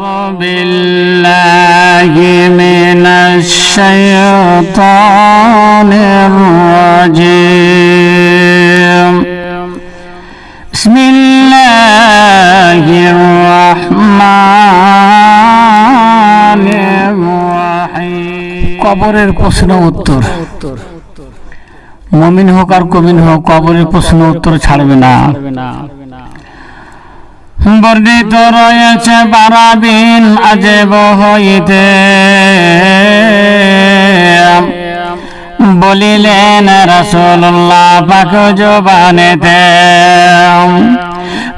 أعوذ بالله من الشيطان الرجيم بسم الله الرحمن الرحيم কবরের প্রশ্ন উত্তর মমিন হোক আর কমিন হোক কবরের প্রশ্ন উত্তর ছাড়বে না বর্ণিত রয়েছে বারাবিন আজেব হইতে। বলিলেন রসুল্লাহ পাক জবানেতে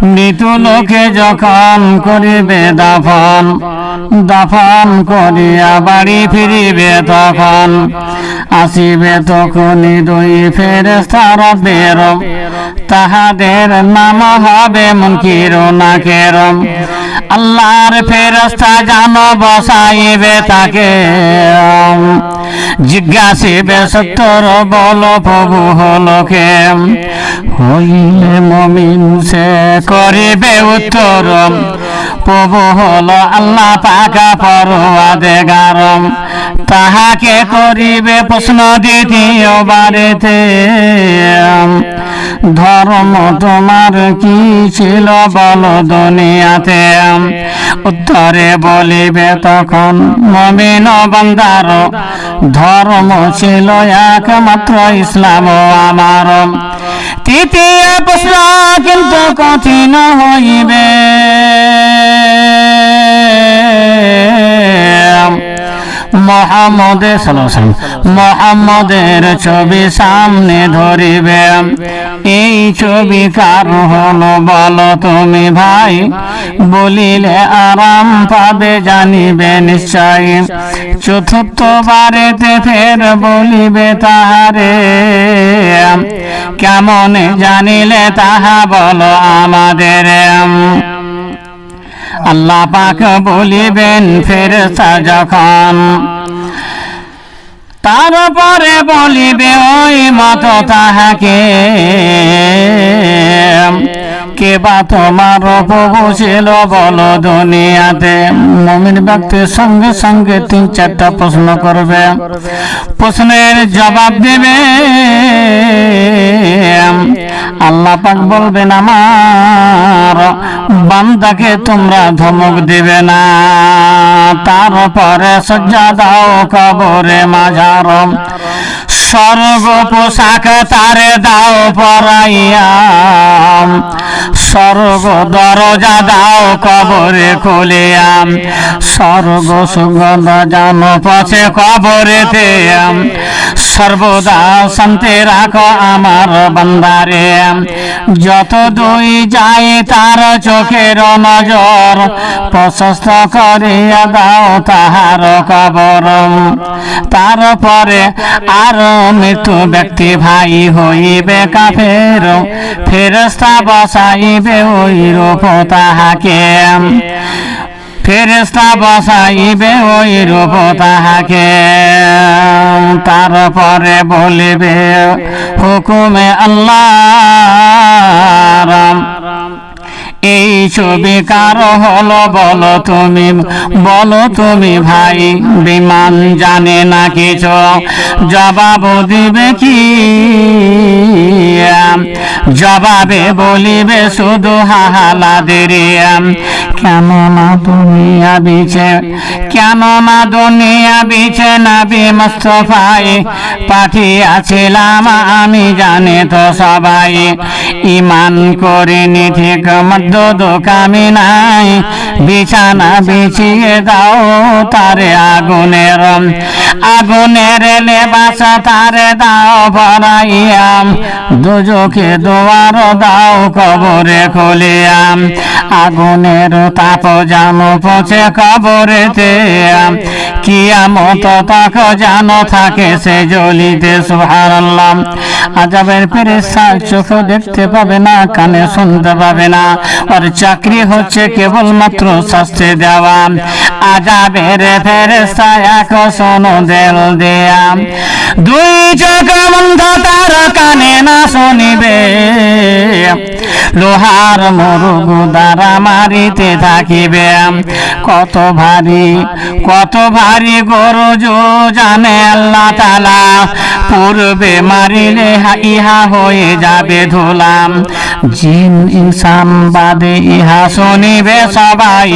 মৃত লোকে যখন করিবে দাফন দাফন। করিয়া বাড়ি ফিরিবে তখন। আসিবে তখনই দুই ফেরেস্তার বের তাহাদের নাম হবে মুনকির নাকের। আল্লাহর ফেরস্তা জান বসাইবে তাকে। জিজ্ঞাসিবে সত্তর বল, প্রভু হলকে হইলে মমিন সে করিবে উত্তর। প্রভু হল আল্লাহ পাকা পরওয়াদে গারম তাহাকে করিবে প্রশ্ন দ্বিতীয় বারেতে। ধর্ম তোমার কি ছিল বল দুনিয়াতে। উত্তরে বলিবে তখন, মমিন বান্দার ধর্ম ছিল একমাত্র ইসলাম আমার। তৃতীয় প্রশ্ন কিন্তু কঠিন হইবে। মোহাম্মদের সালাম মোহাম্মদের ছবি সামনে ধরিবে। এই ছবি কার হলো বলো তুমি ভাই? বলিলে আরাম পাবে, জানিবে নিশ্চয়। চতুর্থ বারেতে ফের বলিবে তাহারে। কেমন জানিলে তাহা বলো আমাদের। আল্লাহ পাক বলিবেন ফেরসা যখন তারপরে বলিবে ওই মত তাহাকে কে বা তোমার ছিল বলো দুনিয়াতে? মমিন ব্যক্তির সঙ্গে সঙ্গে তিন চারটা প্রশ্ন করবে। প্রশ্নের জবাব দেবে, আল্লাহ পাক বলবেন, আমার বান্দাকে তোমরা ধমক দিবে না। তারপরে সজ্জা দাও কবরে মাঝার সর্ব পোশাক তারে দাও পরাইয়া। স্বর্গ দরজা দাও কবরে খুলিয়া স্বর্গ সুগন্ধ জান কবরে কবরেতে সর্বদা শান্তি রাখো আমার বান্দারে। যত দুই যায় তার চোখের নজর, প্রশস্ত করিয়া দাও তাহার কবর। তারপরে আর মৃত্যু ব্যক্তি ভাই হইবে কাফের ফেরস্তা বসাইবে ওই রূপ তাহাকে। ফেরেস্তা বসাইবে ওই রূপ তাহাকে। তারপরে বলিবে হুকুমে আল্লাহ এই ছবি কার হলো বলো তুমি বলো তুমি ভাই, বিমান জানে না কিছু জবাব দিবে কি? জবাবে বলিবে শুধু হাহালাদের কেন না দুনিয়া বিছে কেন না দুনিয়া বিছে নাবি মুস্তফাই, পাঠিয়াছিলাম আমি জানে তো সবাই, ইমান করিনি ঠিক মধ্য দোকামি নাই। বিছানা বিছিয়ে দাও তারে আগুনের আগুনের লেবাস তারে দাও ভরাইয়াম দুজকে দোয়ার দাও কবরে খুলিয়াম আগুনের তাপ জানো পচে কবরেতে কিয়ামত তাক জানো থাকে সে জ্বলিতে সুবহানাল্লাহ। আজাবের পেরেশান চোখ দেখতে পাবে না, কানে শুনতে পাবে না। আর চাকরি হচ্ছে কেবলমাত্র শাস্তি দেওয়া আজাবের ফেরেস্তা এক শোনো দেল দেয়া দুই চোখ বন্ধ তার কানে না শুনিবে লোহার মরুগু দ্বারা মারিতে থাকিবে। কত ভারী কত ভারী গরু জো জানে আল্লাহ তালা পূর্বে মারিলে ইহা হয়ে যাবে ধুলাম। জিন, ইনসান বাদে ইহা শুনিবে সবাই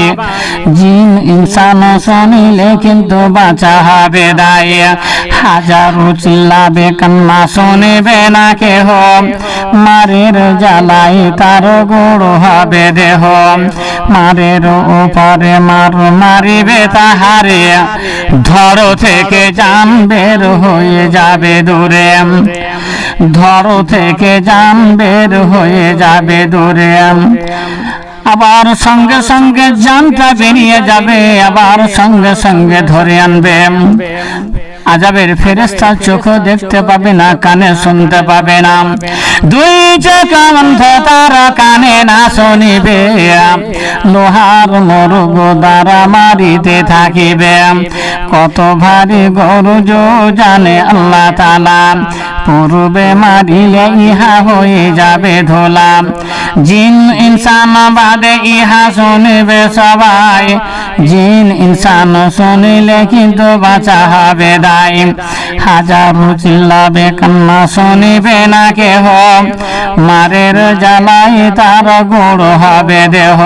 জিন ইনসান শুনিলে কিন্তু বাঁচা হবে দায় হাজারো চিল্লাবে কান্না শুনিবে না কেহ মারের জ্বালাই তার গোড় হবে দেহ মারের উপরে মার মারিবে তাহারে ধর থেকে জান বের হয়ে যাবে দূরে ধর থেকে জান বের হয়ে যাবে দূরে আবার সঙ্গে সঙ্গে জানটা বেরিয়ে যাবে, আবার সঙ্গে সঙ্গে ধরে আনবে আজাবের ফেরেস্তা চোখ দেখতে পাবে না, কানে শুনতে পাবে না। দুই চোখ অন্ধ তার কানে না শুনিবে। লোহার মরুগ দ্বারা মারিতে থাকিবে। কত ভারী গরু জানে আল্লাহ তালা পূর্বে মারিলে ইহা হয়ে যাবে ধোলা। জিন ইনসান বাদে ইহা শুনিবে সবাই। জিন ইনসান শুনিলে কিন্তু বাঁচা হবে দায়। হাজারো চিল্লাবে, কান্না শুনিবে না কেহ। মারের জ্বালাই তার গোড় হবে দেহ।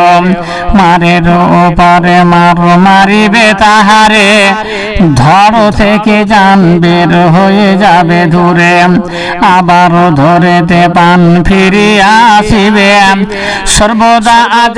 মারের ওপারে মার মারিবে তাহারে। ধর থেকে যান বের হয়ে যাবে দূরে। আবার ধরেতে পান ফিরিয়া আসিবে। সর্বদা আজ